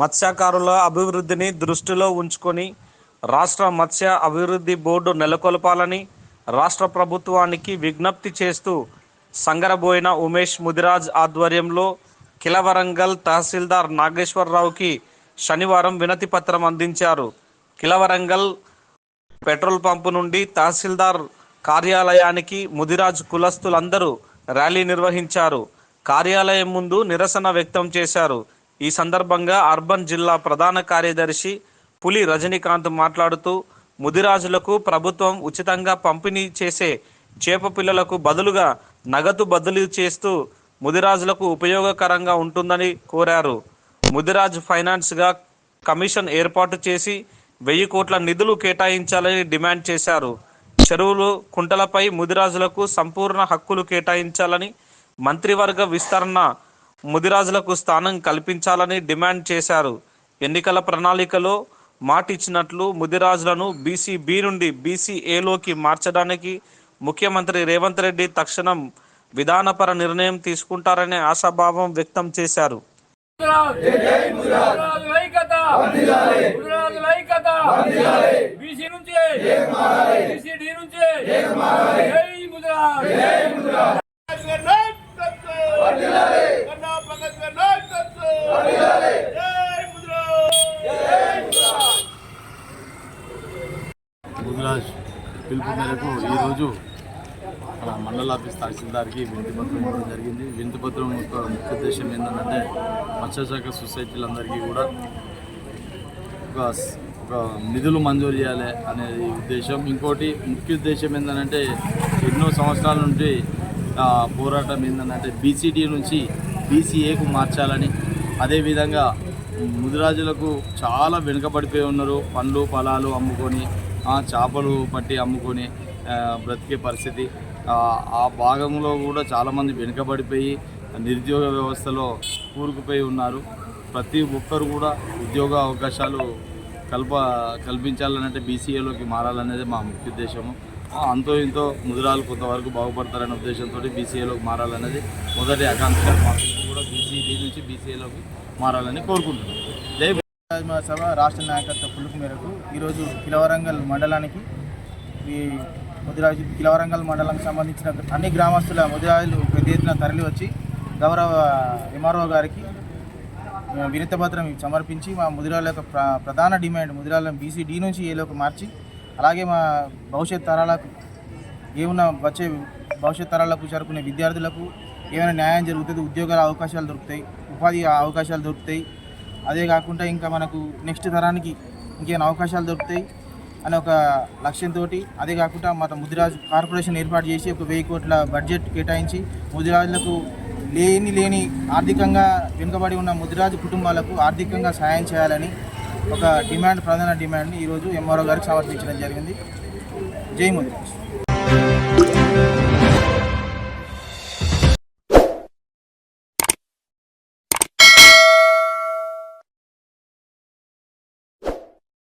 మత్స్యకారుల అభివృద్ధిని దృష్టిలో ఉంచుకొని రాష్ట్ర మత్స్య అభివృద్ధి బోర్డు నెలకొల్పాలని రాష్ట్ర ప్రభుత్వానికి విజ్ఞప్తి చేస్తూ సంగరబోయిన ఉమేష్ ముదిరాజ్ ఆధ్వర్యంలో కిలవరంగల్ తహసీల్దార్ నాగేశ్వరరావుకి శనివారం వినతి పత్రం అందించారు. కిలవరంగల్ పెట్రోల్ పంపు నుండి తహసీల్దార్ కార్యాలయానికి ముదిరాజ్ కులస్తులందరూ ర్యాలీ నిర్వహించారు. కార్యాలయం ముందు నిరసన వ్యక్తం చేశారు. ఈ సందర్భంగా అర్బన్ జిల్లా ప్రధాన కార్యదర్శి పులి రజనీకాంత్ మాట్లాడుతూ ముదిరాజులకు ప్రభుత్వం ఉచితంగా పంపిణీ చేసే చేప పిల్లలకు బదులుగా నగదు బదిలీ చేస్తూ ముదిరాజులకు ఉపయోగకరంగా ఉంటుందని కోరారు. ముదిరాజ్ ఫైనాన్స్గా కమిషన్ ఏర్పాటు చేసి వెయ్యి కోట్ల నిధులు కేటాయించాలని డిమాండ్ చేశారు. చెరువులు కుంటలపై ముదిరాజులకు సంపూర్ణ హక్కులు కేటాయించాలని మంత్రివర్గ విస్తరణ ముదిరాజులకు స్థానం కల్పించాలని డిమాండ్ చేశారు. ఎన్నికల ప్రణాళికలో మాటిచ్చినట్లు ముదిరాజులను బీసీ బి నుండి బీసీఏలోకి మార్చడానికి ముఖ్యమంత్రి రేవంత్ రెడ్డి తక్షణం విధానపర నిర్ణయం తీసుకుంటారనే ఆశాభావం వ్యక్తం చేశారు. గుజరాత్ ఐక్యత. ఐక్యత బీసీ నుంచి బీసీడీ నుంచి జై గుజరాత్ ముదిరాజ్ పిలుపు మేరకు ఈరోజు మన మండల ఆఫీస్ తహసీల్దార్కి వినతి పత్రం ఇవ్వడం జరిగింది. వినతి పత్రం యొక్క ముఖ్య ఉద్దేశం ఏంటంటే మత్స్యశాఖ సొసైటీలందరికీ కూడా ఒక ఒక నిధులు మంజూరు చేయాలి అనేది ఉద్దేశం. ఇంకోటి ముఖ్య ఉద్దేశం ఏంటంటే ఎన్నో సంవత్సరాల నుండి పోరాటం ఏంటంటే బీసీడీ నుంచి బీసీఏకు మార్చాలని అదేవిధంగా ముదిరాజులకు చాలా వెనుకబడిపోయి ఉన్నారు. పండ్లు పొలాలు అమ్ముకొని ఆ, చేపలు పట్టి అమ్ముకొని బ్రతికే పరిస్థితి. ఆ, భాగంలో కూడా చాలామంది వెనుకబడిపోయి నిరుద్యోగ వ్యవస్థలో కూరుకుపోయి ఉన్నారు. ప్రతి ఒక్కరు కూడా ఉద్యోగ అవకాశాలు కల్ప కల్పించాలనంటే బీసీఏలోకి మారాలనేది మా ముఖ్య ఉద్దేశము. అంతో ఇంతో ముదిరాలు కొంతవరకు బాగుపడతారనే ఉద్దేశంతో బీసీఏలోకి మారాలన్నది మొదటి ఆకాంక్ష. మాకు కూడా బీసీడీ నుంచి బీసీఏలోకి మారాలని కోరుకుంటున్నాం. జై సభ రాష్ట్ర నాయకత్వ పిలుపు మేరకు ఈరోజు కిలవరంగల్ మండలానికి ఈ ముదిరాజు కిలవరంగల్ మండలానికి సంబంధించిన అన్ని గ్రామస్తుల ముదిరాజులు పెద్ద ఎత్తున తరలి వచ్చి గౌరవ ఎంఆర్ఓ గారికి మేము సమర్పించి మా ముదిరాల యొక్క ప్ర ప్రధాన డిమాండ్ ముదిరాలను బీసీ డి నుంచి ఏలోకి మార్చి అలాగే మా భవిష్యత్ తరాలకు ఏమున్న వచ్చే భవిష్యత్ తరాలకు జరుపుకునే విద్యార్థులకు ఏమైనా న్యాయం జరుగుతుంది ఉద్యోగాల అవకాశాలు దొరుకుతాయి ఉపాధి అవకాశాలు దొరుకుతాయి. అదే కాకుండా ఇంకా మనకు నెక్స్ట్ తరానికి ఇంకేమైనా అవకాశాలు దొరుకుతాయి అనే ఒక లక్ష్యంతో అదే కాకుండా మన ముదిరాజు కార్పొరేషన్ ఏర్పాటు చేసి ఒక వెయ్యి కోట్ల బడ్జెట్ కేటాయించి ముదిరాజులకు లేని లేని ఆర్థికంగా వెనుకబడి ఉన్న ముదిరాజు కుటుంబాలకు ఆర్థికంగా సాయం చేయాలని ఒక డిమాండ్ ప్రధాన డిమాండ్ని ఈరోజు ఎంఆర్ఓ గారికి సమర్పించడం జరిగింది. జై మోదీ.